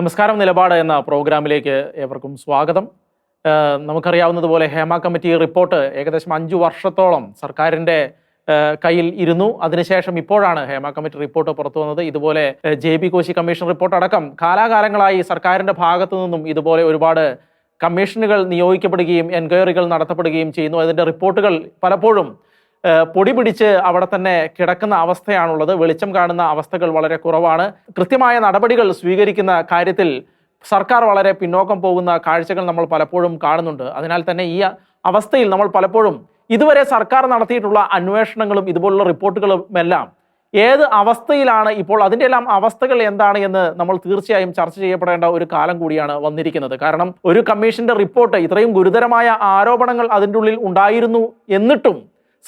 നമസ്കാരം നിലപാട് എന്ന പ്രോഗ്രാമിലേക്ക് ഏവർക്കും സ്വാഗതം. നമുക്കറിയാവുന്നതുപോലെ ഹേമ കമ്മിറ്റി റിപ്പോർട്ട് ഏകദേശം അഞ്ചു വർഷത്തോളം സർക്കാരിന്റെ കയ്യിൽ ഇരുന്നു. അതിനുശേഷം ഇപ്പോഴാണ് ഹേമ കമ്മിറ്റി റിപ്പോർട്ട് പുറത്തു വന്നത്. ഇതുപോലെ J B Koshi commission report അടക്കം കാലാകാലങ്ങളായി സർക്കാരിന്റെ ഭാഗത്തു നിന്നും ഇതുപോലെ ഒരുപാട് കമ്മീഷനുകൾ നിയോഗിക്കപ്പെടുകയും എൻക്വയറികൾ നടത്തപ്പെടുകയും ചെയ്യുന്നു. അതിന്റെ റിപ്പോർട്ടുകൾ പലപ്പോഴും പൊടി പിടിച്ച് അവിടെ തന്നെ കിടക്കുന്ന അവസ്ഥയാണുള്ളത്. വെളിച്ചം കാണുന്ന അവസ്ഥകൾ വളരെ കുറവാണ്. കൃത്യമായ നടപടികൾ സ്വീകരിക്കുന്ന കാര്യത്തിൽ സർക്കാർ വളരെ പിന്നോക്കം പോകുന്ന കാഴ്ചകൾ നമ്മൾ പലപ്പോഴും കാണുന്നുണ്ട്. അതിനാൽ തന്നെ ഈ അവസ്ഥയിൽ നമ്മൾ പലപ്പോഴും ഇതുവരെ സർക്കാർ നടത്തിയിട്ടുള്ള അന്വേഷണങ്ങളും ഇതുപോലുള്ള റിപ്പോർട്ടുകളും എല്ലാം ഏത് അവസ്ഥയിലാണ് ഇപ്പോൾ അതിന്റെ എല്ലാം അവസ്ഥകൾ എന്താണ് എന്ന് നമ്മൾ തീർച്ചയായും ചർച്ച ചെയ്യപ്പെടേണ്ട ഒരു കാലം കൂടിയാണ് വന്നിരിക്കുന്നത്. കാരണം ഒരു കമ്മീഷന്റെ റിപ്പോർട്ട് ഇത്രയും ഗുരുതരമായ ആരോപണങ്ങൾ അതിന്റെ ഉള്ളിൽ ഉണ്ടായിരുന്നു എന്നിട്ടും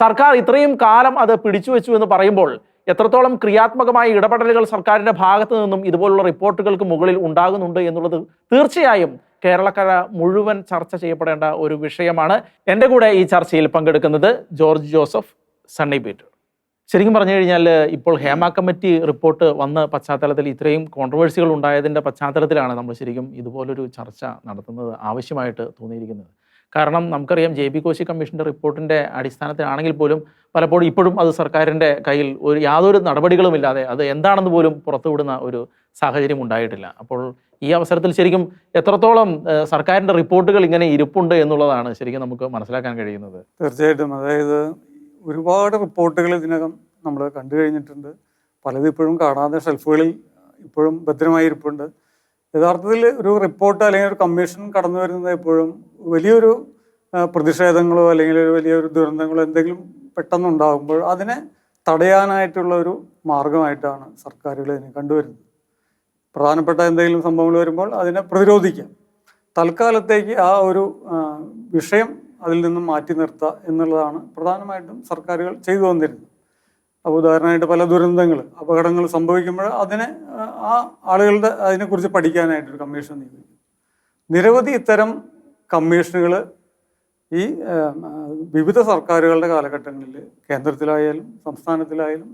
സർക്കാർ ഇത്രയും കാലം അത് പിടിച്ചു വെച്ചു എന്ന് പറയുമ്പോൾ എത്രത്തോളം ക്രിയാത്മകമായ ഇടപെടലുകൾ സർക്കാരിന്റെ ഭാഗത്തു നിന്നും ഇതുപോലുള്ള റിപ്പോർട്ടുകൾക്ക് മുകളിൽ ഉണ്ടാകുന്നുണ്ട് എന്നുള്ളത് തീർച്ചയായും കേരളക്കര മുഴുവൻ ചർച്ച ചെയ്യപ്പെടേണ്ട ഒരു വിഷയമാണ്. എന്റെ കൂടെ ഈ ചർച്ചയിൽ പങ്കെടുക്കുന്നത് ജോർജ് ജോസഫ് സണ്ണി പീറ്റർ. ശരിക്കും പറഞ്ഞു കഴിഞ്ഞാൽ ഇപ്പോൾ ഹേമ കമ്മിറ്റി റിപ്പോർട്ട് വന്ന പശ്ചാത്തലത്തിൽ ഇത്രയും കോൺട്രവേഴ്സികൾ ഉണ്ടായതിന്റെ പശ്ചാത്തലത്തിലാണ് നമ്മൾ ശരിക്കും ഇതുപോലൊരു ചർച്ച നടത്തുന്നത് ആവശ്യമായിട്ട് തോന്നിയിരിക്കുന്നത്. കാരണം നമുക്കറിയാം ജെ ബി കോശി കമ്മീഷന്റെ റിപ്പോർട്ടിന്റെ അടിസ്ഥാനത്തിലാണെങ്കിൽ പോലും പലപ്പോഴും ഇപ്പോഴും അത് സർക്കാരിന്റെ കയ്യിൽ ഒരു യാതൊരു നടപടികളുമില്ലാതെ അത് എന്താണെന്ന് പോലും പുറത്തുവിടുന്ന ഒരു സാഹചര്യം ഉണ്ടായിട്ടില്ല. അപ്പോൾ ഈ അവസരത്തിൽ ശരിക്കും എത്രത്തോളം സർക്കാരിന്റെ റിപ്പോർട്ടുകൾ ഇങ്ങനെ ഇരിപ്പുണ്ട് എന്നുള്ളതാണ് ശരിക്കും നമുക്ക് മനസ്സിലാക്കാൻ കഴിയുന്നത്. തീർച്ചയായിട്ടും. അതായത് ഒരുപാട് റിപ്പോർട്ടുകൾ ഇതിനകം നമ്മൾ കണ്ടു കഴിഞ്ഞിട്ടുണ്ട്. പലതും ഇപ്പോഴും കാണാതെ ഷെൽഫുകളിൽ ഇപ്പോഴും ഭദ്രമായി ഇരിപ്പുണ്ട് യഥാർത്ഥത്തിൽ ഒരു റിപ്പോർട്ട് അല്ലെങ്കിൽ ഒരു കമ്മീഷൻ കടന്നു വരുന്നത് എപ്പോഴും വലിയൊരു പ്രതിഷേധങ്ങളോ അല്ലെങ്കിൽ ഒരു വലിയൊരു ദുരന്തങ്ങളോ എന്തെങ്കിലും പെട്ടെന്ന് ഉണ്ടാകുമ്പോൾ അതിനെ തടയാനായിട്ടുള്ള ഒരു മാർഗമായിട്ടാണ് സർക്കാരുകൾ ഇതിനെ കണ്ടുവരുന്നത്. പ്രധാനപ്പെട്ട എന്തെങ്കിലും സംഭവങ്ങൾ വരുമ്പോൾ അതിനെ പ്രതിരോധിക്കാം. തൽക്കാലത്തേക്ക് ആ ഒരു വിഷയം അതിൽ നിന്നും മാറ്റി നിർത്തുക എന്നുള്ളതാണ് പ്രധാനമായിട്ടും സർക്കാരുകൾ ചെയ്തു വന്നിരുന്നത് അപ്പോൾ ഉദാഹരണമായിട്ട് പല ദുരന്തങ്ങൾ അപകടങ്ങൾ സംഭവിക്കുമ്പോൾ അതിനെ ആ, ആളുകളുടെ അതിനെക്കുറിച്ച് പഠിക്കാനായിട്ട് ഒരു കമ്മീഷൻ നിയമിക്കും നിരവധി ഇത്തരം കമ്മീഷനുകൾ ഈ വിവിധ സർക്കാരുകളുടെ കാലഘട്ടങ്ങളിൽ കേന്ദ്രത്തിലായാലും സംസ്ഥാനത്തിലായാലും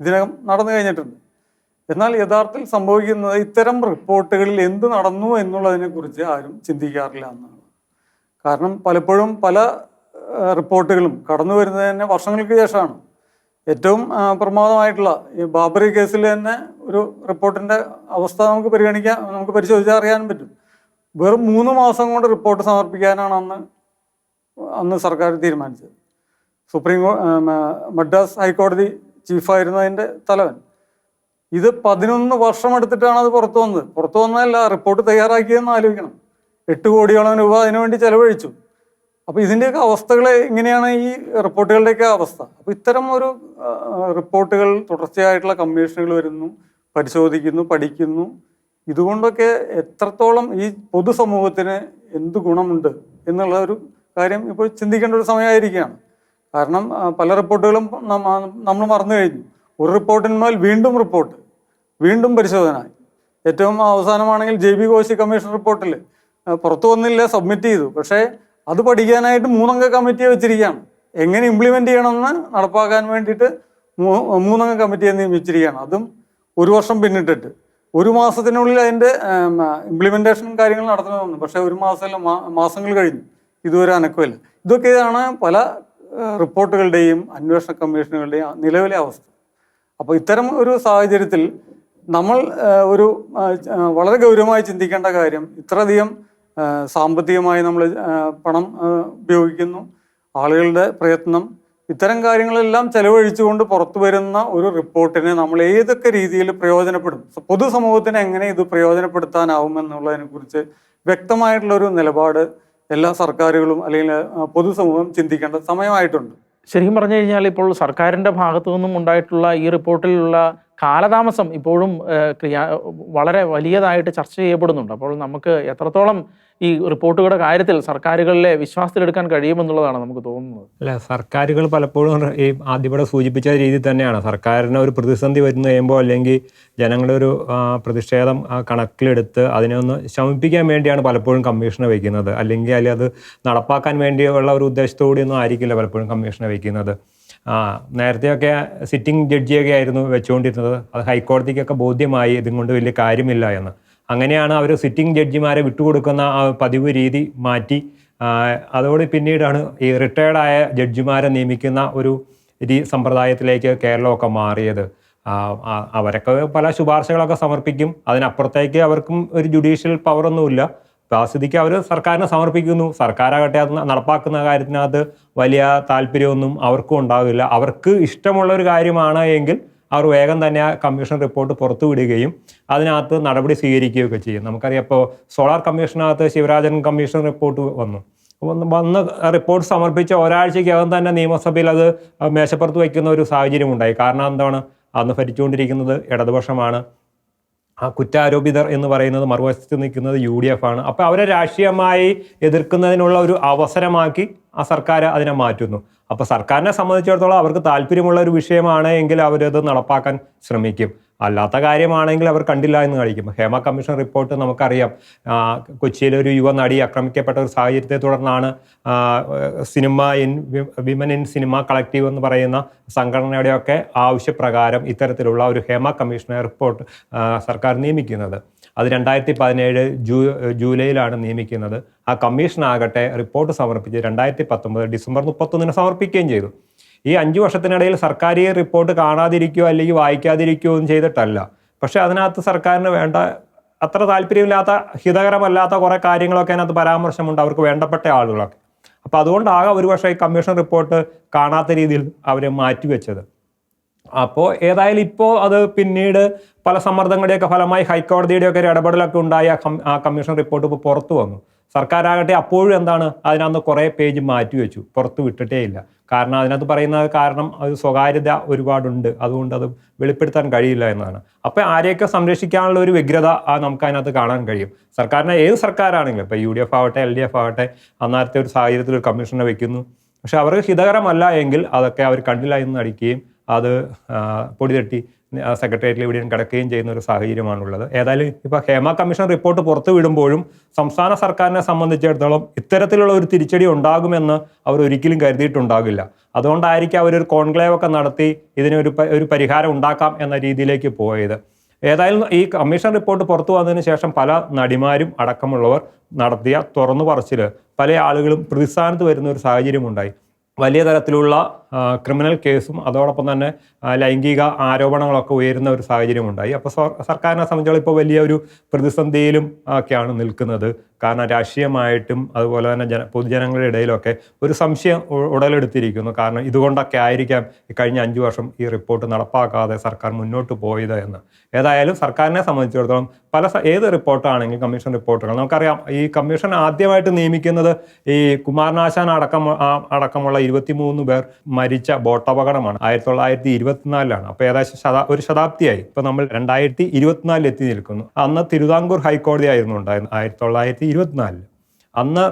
ഇതിനകം നടന്നു കഴിഞ്ഞിട്ടുണ്ട്. എന്നാൽ യഥാർത്ഥത്തിൽ സംഭവിക്കുന്നത് ഇത്തരം റിപ്പോർട്ടുകളിൽ എന്ത് നടന്നു എന്നുള്ളതിനെക്കുറിച്ച് ആരും ചിന്തിക്കാറില്ല എന്നാണ്. കാരണം പലപ്പോഴും പല റിപ്പോർട്ടുകളും കടന്നു വരുന്നത് തന്നെ വർഷങ്ങൾക്ക് ശേഷമാണ്. ഏറ്റവും പ്രമാദമായിട്ടുള്ള ഈ ബാബറി കേസിൽ തന്നെ ഒരു റിപ്പോർട്ടിന്റെ അവസ്ഥ നമുക്ക് പരിഗണിക്കാൻ നമുക്ക് പരിശോധിച്ചാൽ അറിയാൻ പറ്റും. വെറും മൂന്ന് മാസം കൊണ്ട് റിപ്പോർട്ട് സമർപ്പിക്കാനാണ് അന്ന് അന്ന് സർക്കാർ തീരുമാനിച്ചത്. സുപ്രീം മദ്രാസ് ഹൈക്കോടതി ചീഫായിരുന്നതിന്റെ തലവൻ. ഇത് പതിനൊന്ന് വർഷം എടുത്തിട്ടാണ് അത് പുറത്തു വന്നത്. പുറത്തു വന്നതല്ല റിപ്പോർട്ട് തയ്യാറാക്കിയെന്ന് ആലോചിക്കണം. എട്ട് കോടിയോളം രൂപ അതിനുവേണ്ടി ചെലവഴിച്ചു. അപ്പോൾ ഇതിന്റെയൊക്കെ അവസ്ഥകൾ എങ്ങനെയാണ് ഈ റിപ്പോർട്ടുകളുടെയൊക്കെ അവസ്ഥ? അപ്പോൾ ഇത്തരം ഒരു റിപ്പോർട്ടുകൾ തുടർച്ചയായിട്ടുള്ള കമ്മീഷനുകൾ വരുന്നു പരിശോധിക്കുന്നു പഠിക്കുന്നു. ഇതുകൊണ്ടൊക്കെ എത്രത്തോളം ഈ പൊതുസമൂഹത്തിന് എന്ത് ഗുണമുണ്ട് എന്നുള്ള ഒരു കാര്യം ഇപ്പോൾ ചിന്തിക്കേണ്ട ഒരു സമയമായിരിക്കുകയാണ്. കാരണം പല റിപ്പോർട്ടുകളും നമ്മൾ മറന്നു കഴിഞ്ഞു. ഒരു റിപ്പോർട്ടിന്മേൽ വീണ്ടും റിപ്പോർട്ട് വീണ്ടും പരിശോധന. ഏറ്റവും അവസാനമാണെങ്കിൽ ജെ ബി കോശി കമ്മീഷൻ റിപ്പോർട്ടിൽ പുറത്തു വന്നില്ല സബ്മിറ്റ് ചെയ്തു. പക്ഷേ അത് പഠിക്കാനായിട്ട് മൂന്നംഗ കമ്മിറ്റിയെ വെച്ചിരിക്കുകയാണ്. എങ്ങനെ ഇംപ്ലിമെന്റ് ചെയ്യണമെന്ന് നടപ്പാക്കാൻ വേണ്ടിയിട്ട് മൂന്നംഗ കമ്മിറ്റിയെ നിയമിച്ചിരിക്കുകയാണ്. അതും ഒരു വർഷം പിന്നിട്ടിട്ട്. ഒരു മാസത്തിനുള്ളിൽ അതിന്റെ ഇംപ്ലിമെന്റേഷൻ കാര്യങ്ങൾ നടത്തണമെന്ന്. പക്ഷേ ഒരു മാസമല്ല മാസങ്ങൾ കഴിഞ്ഞു. ഇതുവരെ അനക്കമില്ല. ഇതൊക്കെയാണ് പല റിപ്പോർട്ടുകളുടെയും അന്വേഷണ കമ്മീഷനുകളുടെയും നിലവിലെ അവസ്ഥ. അപ്പോൾ ഇത്തരം ഒരു സാഹചര്യത്തിൽ നമ്മൾ ഒരു വളരെ ഗൗരവമായി ചിന്തിക്കേണ്ട കാര്യം ഇത്രയധികം സാമ്പത്തികമായി നമ്മൾ പണം ഉപയോഗിക്കുന്നു. ആളുകളുടെ പ്രയത്നം. ഇത്തരം കാര്യങ്ങളെല്ലാം ചെലവഴിച്ചുകൊണ്ട് പുറത്തു വരുന്ന ഒരു റിപ്പോർട്ടിനെ നമ്മൾ ഏതൊക്കെ രീതിയിൽ പ്രയോജനപ്പെടും? പൊതുസമൂഹത്തിന് എങ്ങനെ ഇത് പ്രയോജനപ്പെടുത്താനാവും എന്നുള്ളതിനെ കുറിച്ച് വ്യക്തമായിട്ടുള്ളൊരു നിലപാട് എല്ലാ സർക്കാരുകളും അല്ലെങ്കിൽ പൊതുസമൂഹം ചിന്തിക്കേണ്ട സമയമായിട്ടുണ്ട്. ശരിക്കും പറഞ്ഞു കഴിഞ്ഞാൽ ഇപ്പോൾ സർക്കാരിന്റെ ഭാഗത്തു നിന്നും ഉണ്ടായിട്ടുള്ള ഈ റിപ്പോർട്ടിലുള്ള കാലതാമസം ഇപ്പോഴും ക്രിയാ വളരെ വലിയതായിട്ട് ചർച്ച ചെയ്യപ്പെടുന്നുണ്ട്. അപ്പോൾ നമുക്ക് എത്രത്തോളം ഈ റിപ്പോർട്ടുകളുടെ കാര്യത്തിൽ സർക്കാരുകളിലെ വിശ്വാസത്തിലെടുക്കാൻ കഴിയുമെന്നുള്ളതാണ് നമുക്ക് തോന്നുന്നത്. അല്ല സർക്കാരുകൾ പലപ്പോഴും ഈ ആദ്യപടെ സൂചിപ്പിച്ച രീതിയിൽ തന്നെയാണ്. സർക്കാരിന് ഒരു പ്രതിസന്ധി വരുന്നു കഴിയുമ്പോൾ അല്ലെങ്കിൽ ജനങ്ങളുടെ ഒരു പ്രതിഷേധം കണക്കിലെടുത്ത് അതിനെ ഒന്ന് ശമിപ്പിക്കാൻ വേണ്ടിയാണ് പലപ്പോഴും കമ്മീഷനെ വയ്ക്കുന്നത്. അല്ലെങ്കിൽ അല്ലെങ്കിൽ അത് നടപ്പാക്കാൻ വേണ്ടിയുള്ള ഒരു ഉദ്ദേശത്തോടെയൊന്നും ആയിരിക്കില്ല പലപ്പോഴും കമ്മീഷനെ വയ്ക്കുന്നത്. ആ നേരത്തെയൊക്കെ സിറ്റിംഗ് ജഡ്ജിയൊക്കെ ആയിരുന്നു വെച്ചുകൊണ്ടിരുന്നത്. അത് ഹൈക്കോടതിക്കൊക്കെ ബോധ്യമായി ഇതും കൊണ്ട് വലിയ കാര്യമില്ല എന്ന്. അങ്ങനെയാണ് അവർ സിറ്റിംഗ് ജഡ്ജിമാരെ വിട്ടുകൊടുക്കുന്ന ആ പതിവ് രീതി മാറ്റി. അതോട് പിന്നീടാണ് ഈ റിട്ടയർഡായ ജഡ്ജിമാരെ നിയമിക്കുന്ന ഒരു രീ സമ്പ്രദായത്തിലേക്ക് കേരളമൊക്കെ മാറിയത്. അവരൊക്കെ പല ശുപാർശകളൊക്കെ സമർപ്പിക്കും. അതിനപ്പുറത്തേക്ക് അവർക്കും ഒരു ജുഡീഷ്യൽ പവറൊന്നുമില്ല. സ്ഥിതിക്ക് അവർ സർക്കാരിനെ സമർപ്പിക്കുന്നു. സർക്കാരാകട്ടെ അത് നടപ്പാക്കുന്ന കാര്യത്തിനകത്ത് വലിയ താല്പര്യമൊന്നും അവർക്കും ഉണ്ടാകില്ല അവർക്ക് ഇഷ്ടമുള്ള ഒരു കാര്യമാണ് എങ്കിൽ അവർ വേഗം തന്നെ ആ കമ്മീഷൻ റിപ്പോർട്ട് പുറത്തു വിടുകയും അതിനകത്ത് നടപടി സ്വീകരിക്കുകയൊക്കെ ചെയ്യും. നമുക്കറിയാം ഇപ്പോൾ സോളാർ കമ്മീഷനകത്ത് ശിവരാജൻ കമ്മീഷൻ റിപ്പോർട്ട് വന്നു. വന്ന് റിപ്പോർട്ട് സമർപ്പിച്ച ഒരാഴ്ചയ്ക്കകം തന്നെ നിയമസഭയിൽ അത് മേശപ്പുറത്ത് വയ്ക്കുന്ന ഒരു സാഹചര്യം ഉണ്ടായി. കാരണം എന്താണ്? അന്ന് ഭരിച്ചുകൊണ്ടിരിക്കുന്നത് ഇടതുപക്ഷമാണ്. ആ കുറ്റാരോപിതർ എന്ന് പറയുന്നത് മറുവശത്ത് നിൽക്കുന്നത് യു ഡി എഫ് ആണ്. അപ്പോൾ അവരെ രാഷ്ട്രീയമായി എതിർക്കുന്നതിനുള്ള ഒരു അവസരമാക്കി ആ സർക്കാർ അതിനെ മാറ്റുന്നു. അപ്പോൾ സർക്കാരിനെ സംബന്ധിച്ചിടത്തോളം അവർക്ക് താല്പര്യമുള്ള ഒരു വിഷയമാണ് എങ്കിൽ അവരത് നടപ്പാക്കാൻ ശ്രമിക്കും. അല്ലാത്ത കാര്യമാണെങ്കിൽ അവർ കണ്ടില്ല എന്ന് കാണിക്കും. ഹേമ കമ്മീഷൻ റിപ്പോർട്ട് നമുക്കറിയാം. കൊച്ചിയിലെ ഒരു യുവ നടി ആക്രമിക്കപ്പെട്ട ഒരു സാഹചര്യത്തെ തുടർന്നാണ് cinema in women in cinema collective എന്ന് പറയുന്ന സംഘടനയുടെയൊക്കെ ആവശ്യപ്രകാരം ഇത്തരത്തിലുള്ള ഒരു ഹേമ കമ്മീഷനെ റിപ്പോർട്ട് സർക്കാർ നിയമിക്കുന്നത്. അത് രണ്ടായിരത്തി പതിനേഴ് ജൂ ജൂലൈയിലാണ് നിയമിക്കുന്നത്. ആ കമ്മീഷനാകട്ടെ റിപ്പോർട്ട് സമർപ്പിച്ച് രണ്ടായിരത്തി പത്തൊമ്പത് ഡിസംബർ മുപ്പത്തൊന്നിന് സമർപ്പിക്കുകയും ചെയ്തു. ഈ അഞ്ച് വർഷത്തിനിടയിൽ സർക്കാർ ഈ റിപ്പോർട്ട് കാണാതിരിക്കുകയോ അല്ലെങ്കിൽ വായിക്കാതിരിക്കുകയോ ഒന്നും ചെയ്തിട്ടല്ല. പക്ഷേ അതിനകത്ത് സർക്കാരിന് വേണ്ട അത്ര താല്പര്യമില്ലാത്ത ഹിതകരമല്ലാത്ത കുറേ കാര്യങ്ങളൊക്കെ അതിനകത്ത് പരാമർശമുണ്ട് അവർക്ക് വേണ്ടപ്പെട്ട ആളുകളൊക്കെ. അപ്പോൾ അതുകൊണ്ടാകാം ഒരു പക്ഷേ ഈ കമ്മീഷൻ റിപ്പോർട്ട് കാണാത്ത രീതിയിൽ അവരെ മാറ്റിവെച്ചത്. അപ്പോൾ ഏതായാലും ഇപ്പോൾ അത് പിന്നീട് പല സമ്മർദ്ദങ്ങളുടെയൊക്കെ ഫലമായി ഹൈക്കോടതിയുടെയൊക്കെ ഒരു ഇടപെടലൊക്കെ ഉണ്ടായി ആ കമ്മീഷൻ റിപ്പോർട്ട് ഇപ്പോൾ പുറത്തു വന്നു. സർക്കാരാകട്ടെ അപ്പോഴും എന്താണ് അതിനകത്ത് കുറേ പേജ് മാറ്റി വെച്ചു. പുറത്ത് വിട്ടിട്ടേ ഇല്ല. കാരണം അതിനകത്ത് പറയുന്ന കാരണം അത് സ്വകാര്യത ഒരുപാടുണ്ട്. അതുകൊണ്ട് അത് വെളിപ്പെടുത്താൻ കഴിയില്ല എന്നാണ്. അപ്പോൾ ആരെയൊക്കെ സംരക്ഷിക്കാനുള്ള ഒരു വ്യഗ്രത ആ നമുക്ക് അതിനകത്ത് കാണാൻ കഴിയും. സർക്കാരിനെ ഏത് സർക്കാരാണെങ്കിലും ഇപ്പോൾ യു ഡി എഫ് ആവട്ടെ എൽ ഡി എഫ് ആവട്ടെ അന്നാരത്തെ ഒരു സാഹചര്യത്തിൽ ഒരു കമ്മീഷനെ വെക്കുന്നു. പക്ഷെ അവർക്ക് ഹിതകരമല്ല എങ്കിൽ അതൊക്കെ അവർ കണ്ടില്ല എന്ന് നടിക്കുകയും അത് പൊടിതട്ടി സെക്രട്ടേറിയറ്റിൽ ഇവിടെയും കിടക്കുകയും ചെയ്യുന്ന ഒരു സാഹചര്യമാണുള്ളത്. ഏതായാലും ഇപ്പോൾ ഹേമ കമ്മീഷൻ റിപ്പോർട്ട് പുറത്തു വിടുമ്പോഴും സംസ്ഥാന സർക്കാരിനെ സംബന്ധിച്ചിടത്തോളം ഇത്തരത്തിലുള്ള ഒരു തിരിച്ചടി ഉണ്ടാകുമെന്ന് അവർ ഒരിക്കലും കരുതിയിട്ടുണ്ടാകില്ല. അതുകൊണ്ടായിരിക്കും അവരൊരു കോൺക്ലേവ് ഒക്കെ നടത്തി ഇതിനൊരു ഒരു പരിഹാരം ഉണ്ടാക്കാം എന്ന രീതിയിലേക്ക് പോയത്. ഏതായാലും ഈ കമ്മീഷൻ റിപ്പോർട്ട് പുറത്തു വന്നതിന് ശേഷം പല നടിമാരും അടക്കമുള്ളവർ നടത്തിയ തുറന്നു പറച്ചിൽ പല ആളുകളും പ്രതിസ്ഥാനത്ത് വരുന്ന ഒരു സാഹചര്യമുണ്ടായി. വലിയ തരത്തിലുള്ള ക്രിമിനൽ കേസും അതോടൊപ്പം തന്നെ ലൈംഗിക ആരോപണങ്ങളൊക്കെ ഉയരുന്ന ഒരു സാഹചര്യം ഉണ്ടായി അപ്പോൾ സർ- സർക്കാരിനെ സംബന്ധിച്ചോളം ഇപ്പോൾ വലിയ ഒരു പ്രതിസന്ധിയിലും ഒക്കെയാണ് നിൽക്കുന്നത്. കാരണം രാഷ്ട്രീയമായിട്ടും അതുപോലെ തന്നെ ജന പൊതുജനങ്ങളുടെ ഇടയിലൊക്കെ ഒരു സംശയം ഉടലെടുത്തിരിക്കുന്നു. കാരണം ഇതുകൊണ്ടൊക്കെ ആയിരിക്കാം കഴിഞ്ഞ അഞ്ച് വർഷം ഈ റിപ്പോർട്ട് നടപ്പാക്കാതെ സർക്കാർ മുന്നോട്ട് പോയത് എന്ന്. ഏതായാലും സർക്കാരിനെ സംബന്ധിച്ചിടത്തോളം പല ഏത് റിപ്പോർട്ടാണെങ്കിലും കമ്മീഷൻ റിപ്പോർട്ടുകൾ. നമുക്കറിയാം ഈ കമ്മീഷൻ ആദ്യമായിട്ട് നിയമിക്കുന്നത് ഈ കുമാരനാശാൻ അടക്കം അടക്കമുള്ള ഇരുപത്തിമൂന്ന് പേർ മരിച്ച ബോട്ടപകടമാണ്. ആയിരത്തി തൊള്ളായിരത്തി ഇരുപത്തിനാലിലാണ് അപ്പോൾ ഏകദേശം ശതാ ഒരു ശതാബ്ദിയായി. ഇപ്പോൾ നമ്മൾ രണ്ടായിരത്തി ഇരുപത്തിനാലിൽ എത്തി നിൽക്കുന്നു. അന്ന് തിരുവിതാംകൂർ ഹൈക്കോടതി ആയിരുന്നു ഉണ്ടായിരുന്നത് ആയിരത്തി തൊള്ളായിരത്തി ഇരുപത്തിനാലിൽ അന്ന്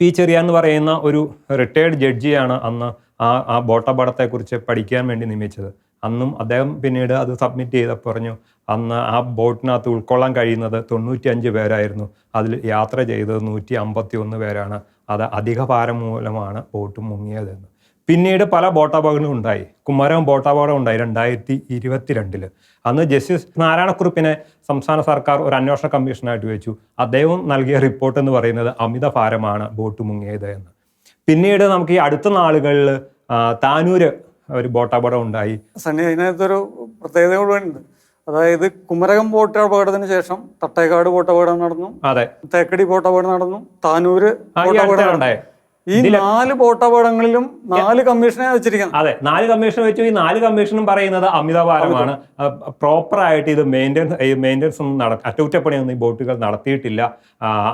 പി ചെറിയ എന്ന് പറയുന്ന ഒരു റിട്ടയേർഡ് ജഡ്ജിയാണ് അന്ന് ആ ആ ബോട്ടപകടത്തെക്കുറിച്ച് പഠിക്കാൻ വേണ്ടി നിയമിച്ചത്. അന്നും അദ്ദേഹം പിന്നീട് അത് സബ്മിറ്റ് ചെയ്ത പറഞ്ഞു അന്ന് ആ ബോട്ടിനകത്ത് ഉൾക്കൊള്ളാൻ കഴിയുന്നത് തൊണ്ണൂറ്റിയഞ്ച് പേരായിരുന്നു. അതിൽ യാത്ര ചെയ്തത് നൂറ്റി അമ്പത്തി ഒന്ന് പേരാണ്. അത് അധിക ഭാരം മൂലമാണ് ബോട്ട് മുങ്ങിയതെന്ന്. പിന്നീട് പല ബോട്ടപകടങ്ങളും ഉണ്ടായി. കുമാരവും ബോട്ടപകടം ഉണ്ടായി രണ്ടായിരത്തി ഇരുപത്തിരണ്ടിൽ അന്ന് ജസ്റ്റിസ് നാരായണക്കുറുപ്പിനെ സംസ്ഥാന സർക്കാർ ഒരു അന്വേഷണ കമ്മീഷനായിട്ട് വെച്ചു. അദ്ദേഹം നൽകിയ റിപ്പോർട്ട് എന്ന് പറയുന്നത് അമിത ഭാരമാണ് ബോട്ട് മുങ്ങിയത് എന്ന്. പിന്നീട് നമുക്ക് ഈ അടുത്ത നാളുകളിൽ താനൂര് ഒരു ബോട്ടാപകടം ഉണ്ടായി. സണ്ണി അതിനകത്തൊരു പ്രത്യേകത കൂടെ അതായത് കുമരകം ബോട്ട് അപകടത്തിന് ശേഷം തട്ടേക്കാട് ബോട്ട് അപകടം നടന്നു. അതെ. തേക്കടി ബോട്ട് അപകടം നടന്നു. താനൂര് ബോട്ട് അപകടം അടുത്തുണ്ടായ ഈ നാല് പോട്ടപടങ്ങളിലും നാല് കമ്മീഷനെ വെച്ചിരിക്കുന്നത്. അതെ നാല് കമ്മീഷൻ വെച്ചു. ഈ നാല് കമ്മീഷനും പറയുന്നത് അമിതഭാരമാണ്. പ്രോപ്പർ ആയിട്ട് ഇത് മെയിന്റെനൻസ് മെയിന്റെനൻസ് ഒന്നും നട അറ്റകുറ്റപ്പണിയൊന്നും ഈ ബോട്ടുകൾ നടത്തിയിട്ടില്ല.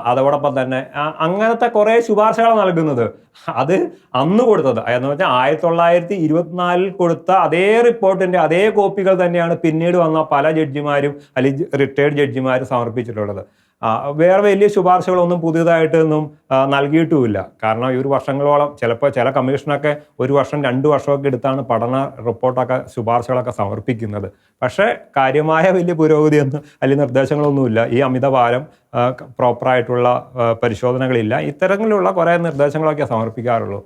അതോടൊപ്പം തന്നെ അങ്ങനത്തെ കുറേ ശുപാർശകൾ നൽകുന്നത്. അത് അന്ന് കൊടുത്തത്. എന്ന് വെച്ചാൽ ആയിരത്തി തൊള്ളായിരത്തി ഇരുപത്തിനാലിൽ കൊടുത്ത അതേ റിപ്പോർട്ടിന്റെ അതേ കോപ്പികൾ തന്നെയാണ് പിന്നീട് വന്ന പല ജഡ്ജിമാരും അല്ലെങ്കിൽ റിട്ടയർഡ് ജഡ്ജിമാരും സമർപ്പിച്ചിട്ടുള്ളത്. വേറെ വലിയ ശുപാർശകളൊന്നും പുതിയതായിട്ടൊന്നും നൽകിയിട്ടുമില്ല. കാരണം ഈ ഒരു വർഷങ്ങളോളം ചിലപ്പോൾ ചില കമ്മീഷനൊക്കെ ഒരു വർഷം രണ്ട് വർഷമൊക്കെ എടുത്താണ് പഠന റിപ്പോർട്ടൊക്കെ ശുപാർശകളൊക്കെ സമർപ്പിക്കുന്നത്. പക്ഷേ കാര്യമായ വലിയ പുരോഗതിയൊന്നും അല്ലെങ്കിൽ നിർദ്ദേശങ്ങളൊന്നുമില്ല. ഈ അമിത ഭാരം പ്രോപ്പറായിട്ടുള്ള പരിശോധനകളില്ല. ഇത്തരത്തിലുള്ള കുറേ നിർദ്ദേശങ്ങളൊക്കെ സമർപ്പിക്കാറുള്ളൂ.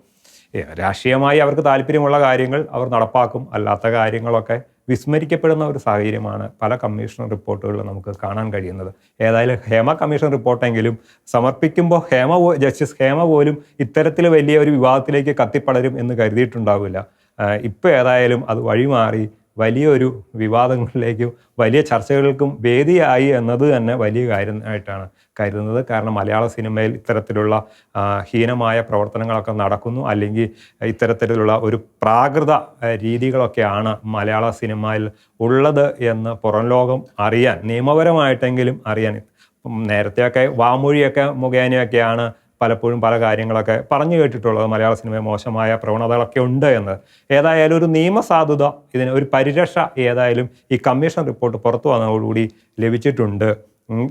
രാഷ്ട്രീയമായി അവർക്ക് താല്പര്യമുള്ള കാര്യങ്ങൾ അവർ നടപ്പാക്കും. അല്ലാത്ത കാര്യങ്ങളൊക്കെ വിസ്മരിക്കപ്പെടുന്ന ഒരു സാഹചര്യമാണ് പല കമ്മീഷൻ റിപ്പോർട്ടുകളിലും നമുക്ക് കാണാൻ കഴിയുന്നത്. ഏതായാലും ഹേമ കമ്മീഷൻ റിപ്പോർട്ടെങ്കിലും സമർപ്പിക്കുമ്പോൾ ഹേമ ജസ്റ്റിസ് ഹേമ പോലും ഇത്തരത്തിൽ വലിയ ഒരു വിവാദത്തിലേക്ക് കത്തിപ്പടരും എന്ന് കരുതിയിട്ടുണ്ടാവില്ല. ഇപ്പോൾ ഏതായാലും അത് വഴിമാറി വലിയൊരു വിവാദങ്ങളിലേക്കും വലിയ ചർച്ചകൾക്കും വേദിയായി എന്നത് തന്നെ വലിയ കാര്യമായിട്ടാണ് കരുതുന്നത്. കാരണം മലയാള സിനിമയിൽ ഇത്തരത്തിലുള്ള ഹീനമായ പ്രവർത്തനങ്ങളൊക്കെ നടക്കുന്നു. അല്ലെങ്കിൽ ഇത്തരത്തിലുള്ള ഒരു പ്രാകൃത രീതികളൊക്കെയാണ് മലയാള സിനിമയിൽ ഉള്ളത് എന്ന് പുറം ലോകം അറിയാൻ നിയമപരമായിട്ടെങ്കിലും അറിയാൻ. നേരത്തെയൊക്കെ വാമൊഴിയൊക്കെ മുഖേനയൊക്കെയാണ് പലപ്പോഴും പല കാര്യങ്ങളൊക്കെ പറഞ്ഞു കേട്ടിട്ടുള്ളത് മലയാള സിനിമയെ മോശമായ പ്രവണതകളൊക്കെ ഉണ്ട് എന്ന്. ഏതായാലും ഒരു നിയമസാധുത ഇതിന് ഒരു പരിരക്ഷ ഏതായാലും ഈ കമ്മീഷൻ റിപ്പോർട്ട് പുറത്തു വന്നതോടുകൂടി ലഭിച്ചിട്ടുണ്ട്.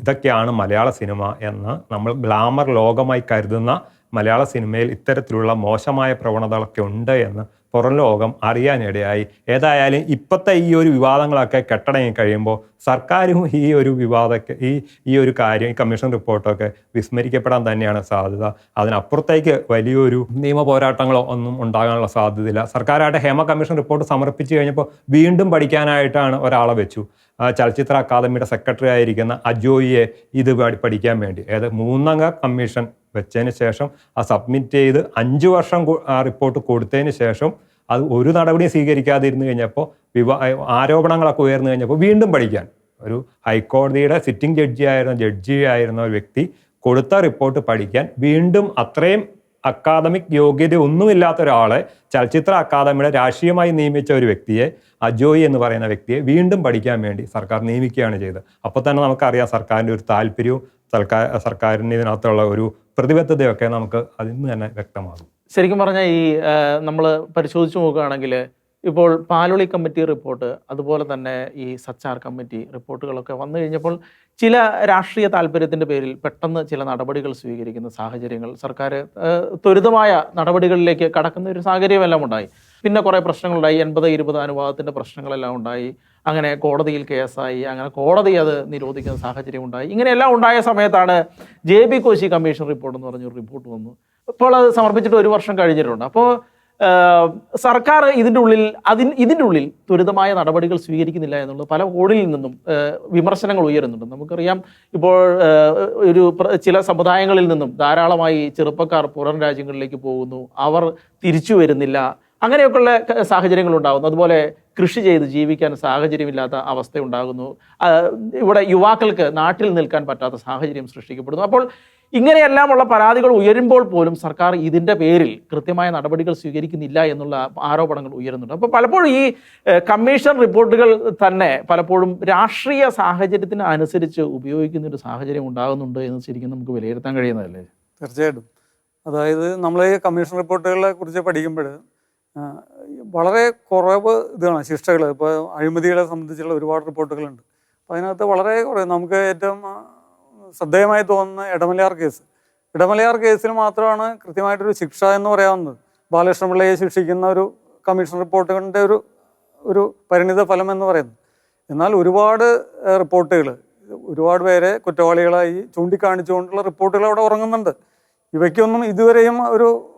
ഇതൊക്കെയാണ് മലയാള സിനിമ എന്ന് നമ്മൾ ഗ്ലാമർ ലോകമായി കരുതുന്ന മലയാള സിനിമയിൽ ഇത്തരത്തിലുള്ള മോശമായ പ്രവണതകളൊക്കെ ഉണ്ട് എന്ന് പുറം ലോകം അറിയാനിടയായി. ഏതായാലും ഇപ്പോഴത്തെ ഈ ഒരു വിവാദങ്ങളൊക്കെ കെട്ടടങ്ങി കഴിയുമ്പോൾ സർക്കാരും ഈ ഒരു വിവാദಕ್ಕೆ ഈ ഈ ഒരു കാര്യം ഈ കമ്മീഷൻ റിപ്പോർട്ടൊക്കെ വിസ്മരിക്കപ്പെടാൻ തന്നെയാണ് സാധ്യത. അതിനപ്പുറത്തേക്ക് വലിയൊരു നിയമ പോരാട്ടങ്ങളോ ഒന്നും ഉണ്ടാകാനുള്ള സാധ്യതയില്ല. സർക്കാരായിട്ട് ഹേമ കമ്മീഷൻ റിപ്പോർട്ട് സമർപ്പിച്ചു കഴിഞ്ഞപ്പോൾ വീണ്ടും പഠിക്കാനായിട്ടാണ് ഒരാളെ വെച്ചു. ചലച്ചിത്ര അക്കാദമിയുടെ സെക്രട്ടറി ആയിരിക്കുന്ന അജോയിയെ ഇത് പഠി- പഠിക്കാൻ വേണ്ടി. അതായത് മൂന്നംഗ കമ്മീഷൻ വെച്ചതിന് ശേഷം ആ സബ്മിറ്റ് ചെയ്ത് അഞ്ച് വർഷം ആ റിപ്പോർട്ട് കൊടുത്തതിന് ശേഷം അത് ഒരു നടപടിയും സ്വീകരിക്കാതിരുന്നു കഴിഞ്ഞപ്പോൾ വിവാ ആരോപണങ്ങളൊക്കെ ഉയർന്നു കഴിഞ്ഞപ്പോൾ വീണ്ടും പഠിക്കാൻ. ഒരു ഹൈക്കോടതിയുടെ സിറ്റിംഗ് ജഡ്ജി ആയിരുന്ന ജഡ്ജി ആയിരുന്ന ഒരു വ്യക്തി കൊടുത്ത റിപ്പോർട്ട് പഠിക്കാൻ വീണ്ടും അത്രയും അക്കാദമിക് യോഗ്യത ഒന്നുമില്ലാത്ത ഒരാളെ ചലച്ചിത്ര അക്കാദമിയുടെ രാഷ്ട്രീയമായി നിയമിച്ച ഒരു വ്യക്തിയെ അജോയി എന്ന് പറയുന്ന വ്യക്തിയെ വീണ്ടും പഠിക്കാൻ വേണ്ടി സർക്കാർ നിയമിക്കുകയാണ് ചെയ്തത്. അപ്പോൾ തന്നെ നമുക്കറിയാം സർക്കാരിന്റെ ഒരു താല്പര്യവും സർക്കാർ സർക്കാരിന് ഇതിനകത്തുള്ള ഒരു പ്രതിബദ്ധതയൊക്കെ നമുക്ക് അതിൽ നിന്ന് തന്നെ വ്യക്തമാകും. ശരിക്കും പറഞ്ഞാൽ ഈ നമ്മൾ പരിശോധിച്ചു നോക്കുകയാണെങ്കിൽ ഇപ്പോൾ പാലൊളി കമ്മിറ്റി റിപ്പോർട്ട് അതുപോലെ തന്നെ ഈ സച്ചാർ കമ്മിറ്റി റിപ്പോർട്ടുകളൊക്കെ വന്നു കഴിഞ്ഞപ്പോൾ ചില രാഷ്ട്രീയ താല്പര്യത്തിന്റെ പേരിൽ പെട്ടെന്ന് ചില നടപടികൾ സ്വീകരിക്കുന്ന സാഹചര്യങ്ങൾ സർക്കാർ ത്വരിതമായ നടപടികളിലേക്ക് കടക്കുന്ന ഒരു സാഹചര്യമെല്ലാം ഉണ്ടായി. പിന്നെ കുറേ പ്രശ്നങ്ങളുണ്ടായി. എൺപത് ഇരുപത് അനുവാദത്തിന്റെ പ്രശ്നങ്ങളെല്ലാം ഉണ്ടായി. അങ്ങനെ കോടതിയിൽ കേസായി അങ്ങനെ കോടതി അത് നിരോധിക്കുന്ന സാഹചര്യം ഉണ്ടായി. ഇങ്ങനെയെല്ലാം ഉണ്ടായ സമയത്താണ് J B Koshi commission report എന്ന് പറഞ്ഞൊരു റിപ്പോർട്ട് വന്നു. ഇപ്പോൾ അത് സമർപ്പിച്ചിട്ട് ഒരു വർഷം കഴിഞ്ഞിട്ടുണ്ട്. അപ്പോൾ സർക്കാർ ഇതിന്റെ ഉള്ളിൽ അതിന് ഇതിന്റെ ഉള്ളിൽ ത്വരിതമായ നടപടികൾ സ്വീകരിക്കുന്നില്ല എന്നുള്ളത് പല കോടിയിൽ നിന്നും വിമർശനങ്ങൾ ഉയരുന്നുണ്ട്. നമുക്കറിയാം ഇപ്പോൾ ഒരു ചില സമുദായങ്ങളിൽ നിന്നും ധാരാളമായി ചെറുപ്പക്കാർ പുറം രാജ്യങ്ങളിലേക്ക് പോകുന്നു. അവർ തിരിച്ചു വരുന്നില്ല. അങ്ങനെയൊക്കെയുള്ള സാഹചര്യങ്ങൾ ഉണ്ടാകുന്നു അതുപോലെ കൃഷി ചെയ്ത് ജീവിക്കാൻ സാഹചര്യമില്ലാത്ത അവസ്ഥ ഉണ്ടാകുന്നു ഇവിടെ യുവാക്കൾക്ക് നാട്ടിൽ നിൽക്കാൻ പറ്റാത്ത സാഹചര്യം സൃഷ്ടിക്കപ്പെടുന്നു. അപ്പോൾ ഇങ്ങനെയെല്ലാമുള്ള പരാതികൾ ഉയരുമ്പോൾ പോലും സർക്കാർ ഇതിന്റെ പേരിൽ കൃത്യമായ നടപടികൾ സ്വീകരിക്കുന്നില്ല എന്നുള്ള ആരോപണങ്ങൾ ഉയരുന്നുണ്ട്. അപ്പോൾ പലപ്പോഴും ഈ കമ്മീഷൻ റിപ്പോർട്ടുകൾ തന്നെ പലപ്പോഴും രാഷ്ട്രീയ സാഹചര്യത്തിന് അനുസരിച്ച് ഉപയോഗിക്കുന്ന ഒരു സാഹചര്യം ഉണ്ടാകുന്നുണ്ട് എന്ന് ശരിക്കും നമുക്ക് വിലയിരുത്താൻ കഴിയുന്നതല്ലേ? തീർച്ചയായിട്ടും. അതായത് നമ്മൾ ഈ കമ്മീഷൻ റിപ്പോർട്ടുകളെ കുറിച്ച് പഠിക്കുമ്പോൾ വളരെ കുറവ് ഇതാണ് ശിക്ഷകൾ. ഇപ്പോൾ അഴിമതികളെ സംബന്ധിച്ചുള്ള ഒരുപാട് റിപ്പോർട്ടുകളുണ്ട്. അപ്പോൾ അതിനകത്ത് വളരെ കുറവ്. നമുക്ക് ഏറ്റവും ശ്രദ്ധേയമായി തോന്നുന്ന ഇടമലയാർ കേസ്. ഇടമലയാർ കേസിൽ മാത്രമാണ് കൃത്യമായിട്ടൊരു ശിക്ഷ എന്ന് പറയാവുന്നത്. ബാലകൃഷ്ണപിള്ളയെ ശിക്ഷിക്കുന്ന ഒരു കമ്മീഷൻ റിപ്പോർട്ടുകളുടെ ഒരു ഒരു പരിണിത ഫലം എന്ന് പറയുന്നത്. എന്നാൽ ഒരുപാട് റിപ്പോർട്ടുകൾ ഒരുപാട് പേരെ കുറ്റവാളികളായി ചൂണ്ടിക്കാണിച്ചുകൊണ്ടുള്ള റിപ്പോർട്ടുകൾ അവിടെ ഉറങ്ങുന്നുണ്ട്. ഇവയ്ക്കൊന്നും ഇതുവരെയും ഒരു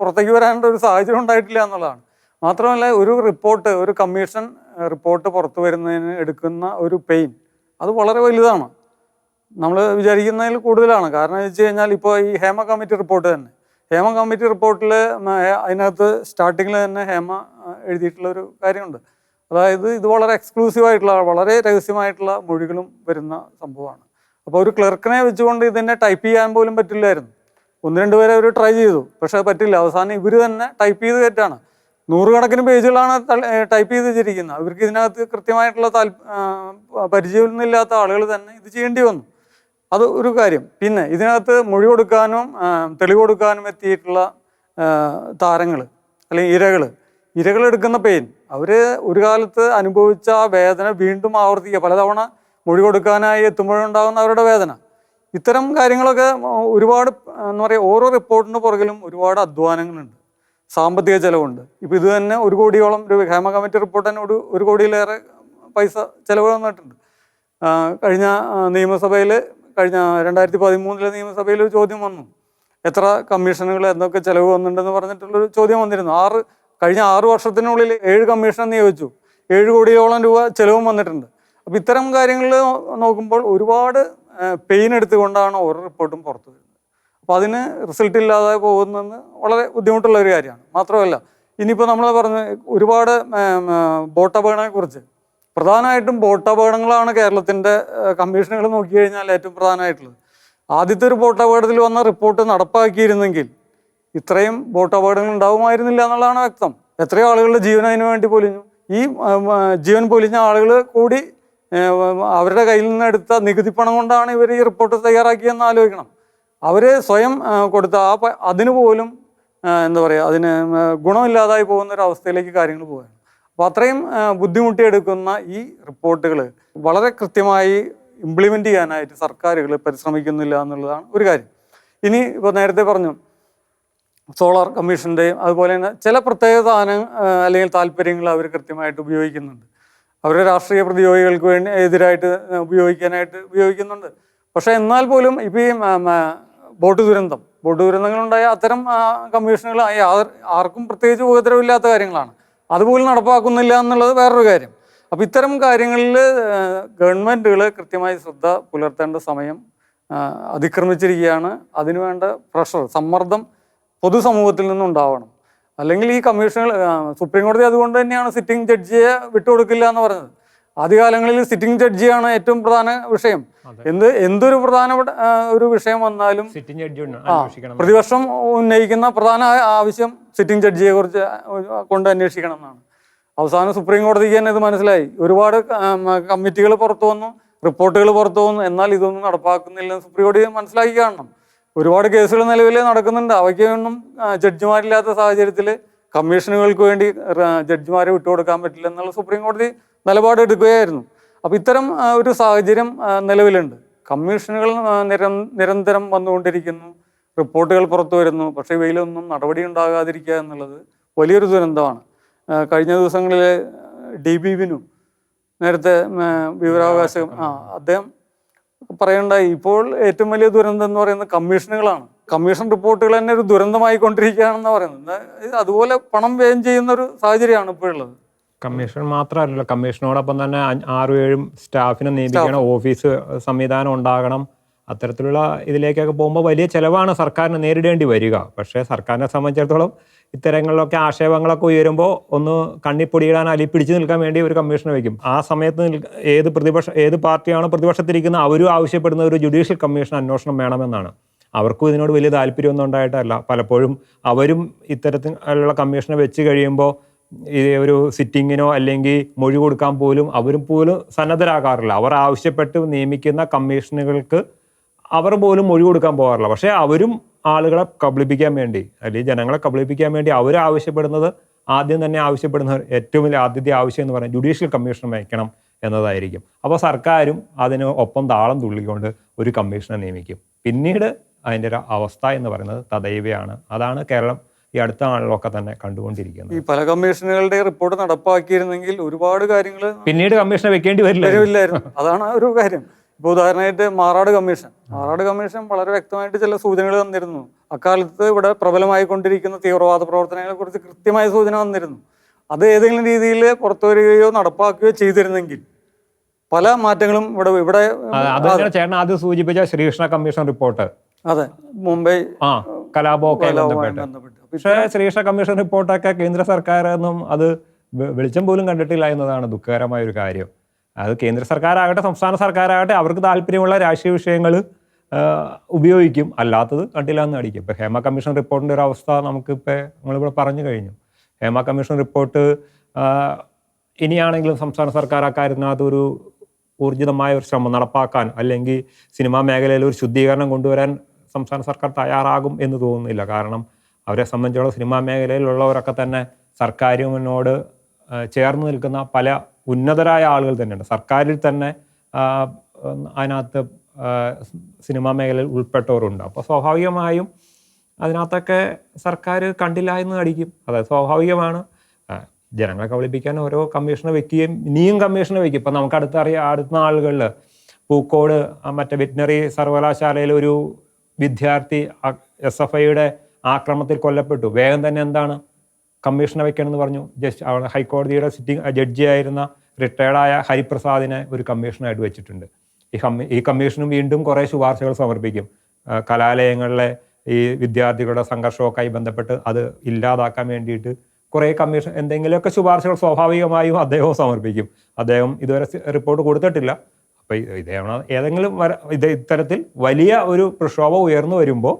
പുറത്തേക്ക് വരാനുള്ള ഒരു സാഹചര്യം ഉണ്ടായിട്ടില്ല എന്നുള്ളതാണ്. മാത്രമല്ല ഒരു റിപ്പോർട്ട് ഒരു കമ്മീഷൻ റിപ്പോർട്ട് പുറത്തു വരുന്നതിന് എടുക്കുന്ന ഒരു പെയിൻ അത് വളരെ വലുതാണ്. നമ്മൾ വിചാരിക്കുന്നതിൽ കൂടുതലാണ്. കാരണം എന്ന് വെച്ച് കഴിഞ്ഞാൽ ഇപ്പോൾ ഈ ഹേമ കമ്മിറ്റി റിപ്പോർട്ട് തന്നെ. ഹേമ കമ്മിറ്റി റിപ്പോർട്ടിൽ അതിനകത്ത് സ്റ്റാർട്ടിങ്ങിൽ തന്നെ ഹേമ എഴുതിയിട്ടുള്ള ഒരു കാര്യമുണ്ട്. അതായത് ഇത് വളരെ എക്സ്ക്ലൂസീവ് ആയിട്ടുള്ള വളരെ രഹസ്യമായിട്ടുള്ള മൊഴികളും വരുന്ന സംഭവമാണ്. അപ്പോൾ ഒരു ക്ലർക്കിനെ വെച്ചുകൊണ്ട് ഇതിനെ ടൈപ്പ് ചെയ്യാൻ പോലും പറ്റില്ലായിരുന്നു. ഒന്ന് രണ്ട് പേരെ അവർ ട്രൈ ചെയ്തു. പക്ഷെ പറ്റില്ല. അവസാനം ഇവർ തന്നെ ടൈപ്പ് ചെയ്ത് കയറ്റാണ് നൂറുകണക്കിന് പേജുകളാണ് ടൈപ്പ് ചെയ്ത് വെച്ചിരിക്കുന്നത്. അവർക്ക് ഇതിനകത്ത് കൃത്യമായിട്ടുള്ള ആ, പരിചയമൊന്നുമില്ലാത്ത ആളുകൾ തന്നെ ഇത് ചെയ്യേണ്ടി വന്നു. അത് ഒരു കാര്യം. പിന്നെ ഇതിനകത്ത് മൊഴി കൊടുക്കാനും തെളിവ് കൊടുക്കാനും എത്തിയിട്ടുള്ള താരങ്ങൾ അല്ലെങ്കിൽ ഇരകൾ ഇരകൾ എടുക്കുന്ന പെയിൻ അവർ ഒരു കാലത്ത് അനുഭവിച്ച വേദന വീണ്ടും ആവർത്തിക്കുക. പലതവണ മൊഴി കൊടുക്കാനായി എത്തുമ്പോഴുണ്ടാകുന്ന അവരുടെ വേദന. ഇത്തരം കാര്യങ്ങളൊക്കെ ഒരുപാട് എന്ന് പറയുക ഓരോ റിപ്പോർട്ടിന് പുറകിലും ഒരുപാട് അധ്വാനങ്ങളുണ്ട്. സാമ്പത്തിക ചെലവുണ്ട്. ഇപ്പം ഇത് തന്നെ ഒരു കോടിയോളം ഒരു ഹേമ കമ്മിറ്റി റിപ്പോർട്ട് തന്നെ ഒരു ഒരു കോടിയിലേറെ പൈസ ചെലവ് വന്നിട്ടുണ്ട്. കഴിഞ്ഞ നിയമസഭയിൽ കഴിഞ്ഞ രണ്ടായിരത്തി പതിമൂന്നിലെ നിയമസഭയിൽ ഒരു ചോദ്യം വന്നു. എത്ര കമ്മീഷനുകൾ എന്തൊക്കെ ചെലവ് വന്നിട്ടുണ്ടെന്ന് പറഞ്ഞിട്ടുള്ളൊരു ചോദ്യം വന്നിരുന്നു. ആറ് കഴിഞ്ഞ ആറ് വർഷത്തിനുള്ളിൽ ഏഴ് കമ്മീഷൻ നിയോഗിച്ചു ഏഴ് കോടിയോളം രൂപ ചിലവും വന്നിട്ടുണ്ട്. അപ്പോൾ ഇത്തരം കാര്യങ്ങളിൽ നോക്കുമ്പോൾ ഒരുപാട് പെയിൻ എടുത്തുകൊണ്ടാണ് ഓരോ റിപ്പോർട്ടും പുറത്തു വരുന്നത്. അപ്പോൾ അതിന് റിസൾട്ട് ഇല്ലാതെ പോകുന്നത് വളരെ ബുദ്ധിമുട്ടുള്ള ഒരു കാര്യമാണ്. മാത്രമല്ല ഇനിയിപ്പോൾ നമ്മൾ പറഞ്ഞ ഒരുപാട് ബോട്ട് അപകടങ്ങളെ കുറിച്ച്. പ്രധാനമായിട്ടും ബോട്ട് അപകടങ്ങളാണ് കേരളത്തിന്റെ കമ്മീഷനുകൾ നോക്കിക്കഴിഞ്ഞാൽ ഏറ്റവും പ്രധാനമായിട്ടുള്ളത്. ആദ്യത്തെ ഒരു ബോട്ട് അപകടത്തിൽ വന്ന റിപ്പോർട്ട് നടപ്പാക്കിയിരുന്നെങ്കിൽ ഇത്രയും ബോട്ട് അപകടങ്ങൾ ഉണ്ടാവുമായിരുന്നില്ല എന്നുള്ളതാണ് വ്യക്തം. എത്രയോ ആളുകളുടെ ജീവൻ അതിനു വേണ്ടി പൊലിഞ്ഞു. ഈ ജീവൻ പൊലിഞ്ഞ ആളുകൾ കൂടി അവരുടെ കയ്യിൽ നിന്ന് എടുത്ത നികുതി പണം കൊണ്ടാണ് ഇവർ ഈ റിപ്പോർട്ട് തയ്യാറാക്കിയെന്ന് ആലോചിക്കണം. അവർ സ്വയം കൊടുത്ത ആ അതിന് പോലും എന്താ പറയുക അതിന് ഗുണമില്ലാതായി പോകുന്ന ഒരു അവസ്ഥയിലേക്ക് കാര്യങ്ങൾ പോവുകയാണ്. അപ്പോൾ അത്രയും ബുദ്ധിമുട്ടിയെടുക്കുന്ന ഈ റിപ്പോർട്ടുകൾ വളരെ കൃത്യമായി ഇംപ്ലിമെന്റ് ചെയ്യാനായിട്ട് സർക്കാരുകൾ പരിശ്രമിക്കുന്നില്ല എന്നുള്ളതാണ് ഒരു കാര്യം. ഇനി ഇപ്പോൾ നേരത്തെ പറഞ്ഞു സോളാർ കമ്മീഷന്റെയും അതുപോലെ തന്നെ ചില പ്രത്യേക സാധനം അല്ലെങ്കിൽ താല്പര്യങ്ങൾ അവർ കൃത്യമായിട്ട് ഉപയോഗിക്കുന്നുണ്ട്. അവരുടെ രാഷ്ട്രീയ പ്രതിയോഗികൾക്ക് വേണ്ടി എതിരായിട്ട് ഉപയോഗിക്കാനായിട്ട് ഉപയോഗിക്കുന്നുണ്ട്. പക്ഷേ എന്നാൽ പോലും ഇപ്പോൾ ഈ ബോട്ട് ദുരന്തം. ബോട്ട് ദുരന്തങ്ങളുണ്ടായ അത്തരം കമ്മീഷനുകൾ ആർക്കും പ്രത്യേകിച്ച് ഉപദ്രവമില്ലാത്ത കാര്യങ്ങളാണ്. അതുപോലും നടപ്പാക്കുന്നില്ല എന്നുള്ളത് വേറൊരു കാര്യം. അപ്പോൾ ഇത്തരം കാര്യങ്ങളിൽ ഗവൺമെന്റുകൾ കൃത്യമായി ശ്രദ്ധ പുലർത്തേണ്ട സമയം അതിക്രമിച്ചിരിക്കുകയാണ്. അതിനുവേണ്ട പ്രഷർ സമ്മർദ്ദം പൊതുസമൂഹത്തിൽ നിന്നുണ്ടാവണം. അല്ലെങ്കിൽ ഈ കമ്മീഷനുകൾ സുപ്രീം കോടതി അതുകൊണ്ട് തന്നെയാണ് സിറ്റിംഗ് ജഡ്ജിയെ വിട്ടുകൊടുക്കില്ല എന്ന് പറഞ്ഞത്. ആദ്യകാലങ്ങളിൽ സിറ്റിംഗ് ജഡ്ജിയാണ് ഏറ്റവും പ്രധാന വിഷയം. എന്ത് എന്തൊരു പ്രധാനപ്പെട്ട ഒരു വിഷയം വന്നാലും സിറ്റിംഗ് ജഡ്ജി പ്രതിപക്ഷം ഉന്നയിക്കുന്ന പ്രധാന ആവശ്യം സിറ്റിംഗ് ജഡ്ജിയെ കുറിച്ച് കൊണ്ട് അന്വേഷിക്കണം എന്നാണ്. അവസാനം സുപ്രീം കോടതിക്ക് തന്നെ ഇത് മനസ്സിലായി. ഒരുപാട് കമ്മിറ്റികൾ പുറത്തു വന്നു റിപ്പോർട്ടുകൾ പുറത്തു വന്നു. എന്നാൽ ഇതൊന്നും നടപ്പാക്കുന്നില്ലെന്ന് സുപ്രീം കോടതി മനസ്സിലാക്കി കാണണം. ഒരുപാട് കേസുകൾ നിലവിൽ നടക്കുന്നുണ്ട്. അവയ്ക്കൊന്നും ജഡ്ജിമാരില്ലാത്ത സാഹചര്യത്തിൽ കമ്മീഷനുകൾക്ക് വേണ്ടി ജഡ്ജിമാരെ വിട്ടുകൊടുക്കാൻ പറ്റില്ല എന്നുള്ള സുപ്രീം കോടതി നിലപാട് എടുക്കുകയായിരുന്നു. അപ്പോൾ ഇത്തരം ഒരു സാഹചര്യം നിലവിലുണ്ട്. കമ്മീഷനുകൾ നിരം നിരന്തരം വന്നുകൊണ്ടിരിക്കുന്നു. റിപ്പോർട്ടുകൾ പുറത്തു വരുന്നു. പക്ഷേ ഇവയിലൊന്നും നടപടി ഉണ്ടാകാതിരിക്കുക എന്നുള്ളത് വലിയൊരു ദുരന്തമാണ്. കഴിഞ്ഞ ദിവസങ്ങളിൽ ഡി ബി വിനു നേരത്തെ വിവരാവകാശം ആ അദ്ദേഹം പറയണ്ടായി ഇപ്പോൾ ഏറ്റവും വലിയ ദുരന്തം എന്ന് പറയുന്നത് കമ്മീഷനുകളാണ്. കമ്മീഷൻ റിപ്പോർട്ടുകൾ തന്നെ ഒരു ദുരന്തമായി കൊണ്ടിരിക്കുകയാണെന്ന് പറയുന്നത്. അതുപോലെ പണം വ്യയം ചെയ്യുന്ന ഒരു സാഹചര്യമാണ് ഇപ്പോഴുള്ളത് കമ്മീഷൻ മാത്രമല്ലല്ലോ കമ്മീഷനോടൊപ്പം തന്നെ ആറു ആറും ഏഴും സ്റ്റാഫിനെ നിയമിക്കണം ഓഫീസ് സംവിധാനം ഉണ്ടാകണം. അത്തരത്തിലുള്ള ഇതിലേക്കൊക്കെ പോകുമ്പോൾ വലിയ ചിലവാണ് സർക്കാരിന് നേരിടേണ്ടി വരിക. പക്ഷേ സർക്കാരിനെ സംബന്ധിച്ചിടത്തോളം ഇത്തരങ്ങളിലൊക്കെ ആക്ഷേപങ്ങളൊക്കെ ഉയരുമ്പോൾ ഒന്ന് കണ്ണിപ്പൊടിയിടാൻ അലി പിടിച്ചു നിൽക്കാൻ വേണ്ടി ഒരു കമ്മീഷനെ വയ്ക്കും. ആ സമയത്ത് ഏത് പ്രതിപക്ഷ ഏത് പാർട്ടിയാണോ പ്രതിപക്ഷത്തിരിക്കുന്ന അവരും ആവശ്യപ്പെടുന്ന ഒരു ജുഡീഷ്യൽ കമ്മീഷൻ അന്വേഷണം വേണമെന്നാണ്. അവർക്കും ഇതിനോട് വലിയ താല്പര്യമൊന്നും ഉണ്ടായിട്ടല്ല. പലപ്പോഴും അവരും ഇത്തരത്തിലുള്ള കമ്മീഷനെ വെച്ച് കഴിയുമ്പോൾ ഈ ഒരു സിറ്റിങ്ങിനോ അല്ലെങ്കിൽ മൊഴി കൊടുക്കാൻ പോലും അവരും പോലും സന്നദ്ധരാകാറില്ല. അവർ ആവശ്യപ്പെട്ട് നിയമിക്കുന്ന കമ്മീഷനുകൾക്ക് അവർ പോലും മൊഴി കൊടുക്കാൻ പോകാറില്ല. പക്ഷേ അവരും ആളുകളെ കബളിപ്പിക്കാൻ വേണ്ടി അല്ലെങ്കിൽ ജനങ്ങളെ കബളിപ്പിക്കാൻ വേണ്ടി അവർ ആവശ്യപ്പെടുന്നത് ആദ്യം തന്നെ ആവശ്യപ്പെടുന്ന ഏറ്റവും വലിയ ആദ്യത്തെ ആവശ്യം എന്ന് പറയുന്നത് ജുഡീഷ്യൽ കമ്മീഷൻ വയ്ക്കണം എന്നതായിരിക്കും. അപ്പോൾ സർക്കാരും അതിന് ഒപ്പം താളം തുള്ളിക്കൊണ്ട് ഒരു കമ്മീഷനെ നിയമിക്കും. പിന്നീട് അതിന്റെ ഒരു അവസ്ഥ എന്ന് പറയുന്നത് തദൈവയാണ്. അതാണ് കേരളം ഈ അടുത്ത നാളിലൊക്കെ തന്നെ കണ്ടുകൊണ്ടിരിക്കുന്നത്. ഈ പല കമ്മീഷനുകളുടെ റിപ്പോർട്ട് നടപ്പാക്കിയിരുന്നെങ്കിൽ ഒരുപാട് കാര്യങ്ങൾ പിന്നീട് കമ്മീഷനെ വെക്കേണ്ടി വരില്ല വരില്ലായിരുന്നു. അതാണ് ഒരു കാര്യം. ഇപ്പോൾ ഉദാഹരണമായിട്ട് മാറാട് കമ്മീഷൻ. മാറാട് കമ്മീഷൻ വളരെ വ്യക്തമായിട്ട് ചില സൂചനകൾ തന്നിരുന്നു. അക്കാലത്ത് ഇവിടെ പ്രബലമായി കൊണ്ടിരിക്കുന്ന തീവ്രവാദ പ്രവർത്തനങ്ങളെ കുറിച്ച് കൃത്യമായ സൂചന വന്നിരുന്നു അത് ഏതെങ്കിലും രീതിയിൽ പുറത്തു വരികയോ നടപ്പാക്കുകയോ ചെയ്തിരുന്നെങ്കിൽ പല മാറ്റങ്ങളും ഇവിടെ ഇവിടെ ചേട്ടൻ ആദ്യം സൂചിപ്പിച്ച ശ്രീകൃഷ്ണ കമ്മീഷൻ റിപ്പോർട്ട്. അതെ മുംബൈ കലാപമൊക്കെ ബന്ധപ്പെട്ട്. പക്ഷേ ശ്രീകൃഷ്ണ കമ്മീഷൻ റിപ്പോർട്ടൊക്കെ കേന്ദ്ര സർക്കാരൊന്നും അത് വെളിച്ചം പോലും കണ്ടിട്ടില്ല എന്നതാണ് ദുഃഖകരമായ ഒരു കാര്യം. അത് കേന്ദ്ര സർക്കാരാകട്ടെ സംസ്ഥാന സർക്കാരാകട്ടെ അവർക്ക് താല്പര്യമുള്ള രാഷ്ട്രീയ വിഷയങ്ങൾ ഉപയോഗിക്കും. അല്ലാത്തത് കണ്ടില്ല എന്ന് അടിക്കും ഇപ്പം ഹേമ കമ്മീഷൻ റിപ്പോർട്ടിന്റെ ഒരു അവസ്ഥ നമുക്കിപ്പോൾ നമ്മളിവിടെ പറഞ്ഞു കഴിഞ്ഞു. ഹേമ കമ്മീഷൻ റിപ്പോർട്ട് ഇനിയാണെങ്കിലും സംസ്ഥാന സർക്കാർ അക്കാര്യത്തിനകത്ത് ഒരു ഊർജിതമായ ഒരു ശ്രമം നടപ്പാക്കാൻ അല്ലെങ്കിൽ സിനിമാ മേഖലയിൽ ഒരു ശുദ്ധീകരണം കൊണ്ടുവരാൻ സംസ്ഥാന സർക്കാർ തയ്യാറാകും എന്ന് തോന്നുന്നില്ല. കാരണം അവരെ സംബന്ധിച്ചുള്ള സിനിമാ മേഖലയിലുള്ളവരൊക്കെ തന്നെ സർക്കാരിനോട് ചേർന്ന് നിൽക്കുന്ന പല ഉന്നതരായ ആളുകൾ തന്നെയുണ്ട്. സർക്കാരിൽ തന്നെ അതിനകത്ത് സിനിമാ മേഖലയിൽ ഉൾപ്പെട്ടവരുണ്ട്. അപ്പോൾ സ്വാഭാവികമായും അതിനകത്തൊക്കെ സർക്കാർ കണ്ടില്ല എന്ന് അടിക്കും അതായത് സ്വാഭാവികമാണ്. ജനങ്ങളെ കബളിപ്പിക്കാൻ ഓരോ കമ്മീഷനെ വെക്കുകയും ഇനിയും കമ്മീഷനെ വെക്കും. ഇപ്പം നമുക്ക് അടുത്ത അറിയാം അടുത്ത നാളുകളിൽ പൂക്കോട് മറ്റേ വെറ്റിനറി സർവകലാശാലയിൽ ഒരു വിദ്യാർത്ഥി എസ് എഫ് ഐയുടെ ആക്രമണത്തിൽ കൊല്ലപ്പെട്ടു. വേഗം തന്നെ എന്താണ്? കമ്മീഷനെ വെക്കണമെന്ന് പറഞ്ഞു. ജസ്റ്റ് അവിടെ ഹൈക്കോടതിയുടെ സിറ്റിംഗ് ജഡ്ജിയായിരുന്ന റിട്ടയർഡായ ഹരിപ്രസാദിനെ ഒരു കമ്മീഷനായിട്ട് വെച്ചിട്ടുണ്ട്. ഈ കമ്മി ഈ കമ്മീഷനും വീണ്ടും കുറേ ശുപാർശകൾ സമർപ്പിക്കും. കലാലയങ്ങളിലെ ഈ വിദ്യാർത്ഥികളുടെ സംഘർഷമൊക്കെയായി ബന്ധപ്പെട്ട് അത് ഇല്ലാതാക്കാൻ വേണ്ടിയിട്ട് കുറേ കമ്മീഷൻ എന്തെങ്കിലുമൊക്കെ ശുപാർശകൾ സ്വാഭാവികമായും അദ്ദേഹവും സമർപ്പിക്കും. അദ്ദേഹം ഇതുവരെ റിപ്പോർട്ട് കൊടുത്തിട്ടില്ല. അപ്പോൾ ഇതേണോ ഏതെങ്കിലും ഇത് ഇത്തരത്തിൽ വലിയ ഒരു പ്രക്ഷോഭം ഉയർന്നു വരുമ്പോൾ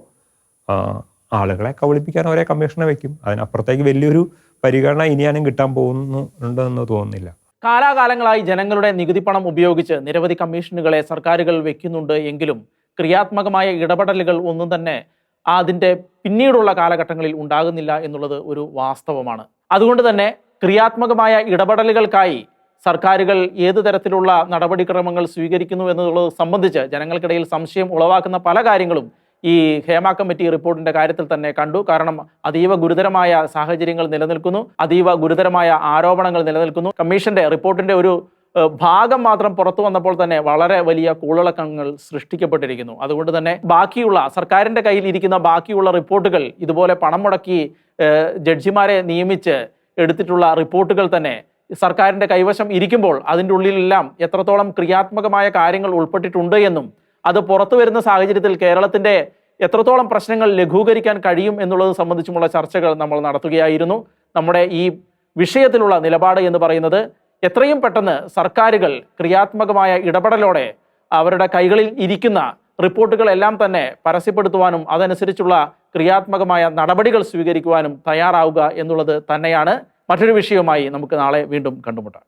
ആളുകളെ കബളിപ്പിക്കാൻ ഒരേ കമ്മീഷനെ വെക്കും. അതിനപ്പുറത്തേക്ക് വലിയൊരു പരിഗണന ഇനിയാനും കിട്ടാൻ പോകുന്നുണ്ടെന്ന് തോന്നുന്നില്ല. കാലാകാലങ്ങളായി ജനങ്ങളുടെ നികുതി പണം ഉപയോഗിച്ച് നിരവധി കമ്മീഷനുകളെ സർക്കാരുകൾ വെക്കുന്നുണ്ട് എങ്കിലും ക്രിയാത്മകമായ ഇടപെടലുകൾ ഒന്നും തന്നെ അതിന്റെ പിന്നീടുള്ള കാലഘട്ടങ്ങളിൽ ഉണ്ടാകുന്നില്ല എന്നുള്ളത് ഒരു വാസ്തവമാണ്. അതുകൊണ്ട് തന്നെ ക്രിയാത്മകമായ ഇടപെടലുകൾക്കായി സർക്കാരുകൾ ഏത് തരത്തിലുള്ള നടപടിക്രമങ്ങൾ സ്വീകരിക്കുന്നു എന്നുള്ളത് സംബന്ധിച്ച് ജനങ്ങൾക്കിടയിൽ സംശയം ഉളവാക്കുന്ന പല കാര്യങ്ങളും ഈ ഹേമ കമ്മിറ്റി റിപ്പോർട്ടിന്റെ കാര്യത്തിൽ തന്നെ കണ്ടു. കാരണം അതീവ ഗുരുതരമായ സാഹചര്യങ്ങൾ നിലനിൽക്കുന്നു. അതീവ ഗുരുതരമായ ആരോപണങ്ങൾ നിലനിൽക്കുന്നു. കമ്മീഷന്റെ റിപ്പോർട്ടിന്റെ ഒരു ഭാഗം മാത്രം പുറത്തു വന്നപ്പോൾ തന്നെ വളരെ വലിയ കൂളിളക്കങ്ങൾ സൃഷ്ടിക്കപ്പെട്ടിരിക്കുന്നു. അതുകൊണ്ട് തന്നെ ബാക്കിയുള്ള സർക്കാരിന്റെ കയ്യിൽ ഇരിക്കുന്ന ബാക്കിയുള്ള റിപ്പോർട്ടുകൾ ഇതുപോലെ പണം മുടക്കി ജഡ്ജിമാരെ നിയമിച്ച് എടുത്തിട്ടുള്ള റിപ്പോർട്ടുകൾ തന്നെ സർക്കാരിന്റെ കൈവശം ഇരിക്കുമ്പോൾ അതിന്റെ ഉള്ളിലെല്ലാം എത്രത്തോളം ക്രിയാത്മകമായ കാര്യങ്ങൾ ഉൾപ്പെട്ടിട്ടുണ്ട് എന്നും അത് പുറത്തു വരുന്ന സാഹചര്യത്തിൽ കേരളത്തിന്റെ എത്രത്തോളം പ്രശ്നങ്ങൾ ലഘൂകരിക്കാൻ കഴിയും എന്നുള്ളത് സംബന്ധിച്ചുമുള്ള ചർച്ചകൾ നമ്മൾ നടത്തുകയായിരുന്നു. നമ്മുടെ ഈ വിഷയത്തിലുള്ള നിലപാട് എന്ന് പറയുന്നത് എത്രയും പെട്ടെന്ന് സർക്കാരുകൾ ക്രിയാത്മകമായ ഇടപെടലോടെ അവരുടെ കൈകളിൽ ഇരിക്കുന്ന റിപ്പോർട്ടുകളെല്ലാം തന്നെ പരസ്യപ്പെടുത്തുവാനും അതനുസരിച്ചുള്ള ക്രിയാത്മകമായ നടപടികൾ സ്വീകരിക്കുവാനും തയ്യാറാവുക എന്നുള്ളത് തന്നെയാണ് മറ്റൊരു വിഷയവുമായി നമുക്ക് നാളെ വീണ്ടും കണ്ടുമുട്ടാം.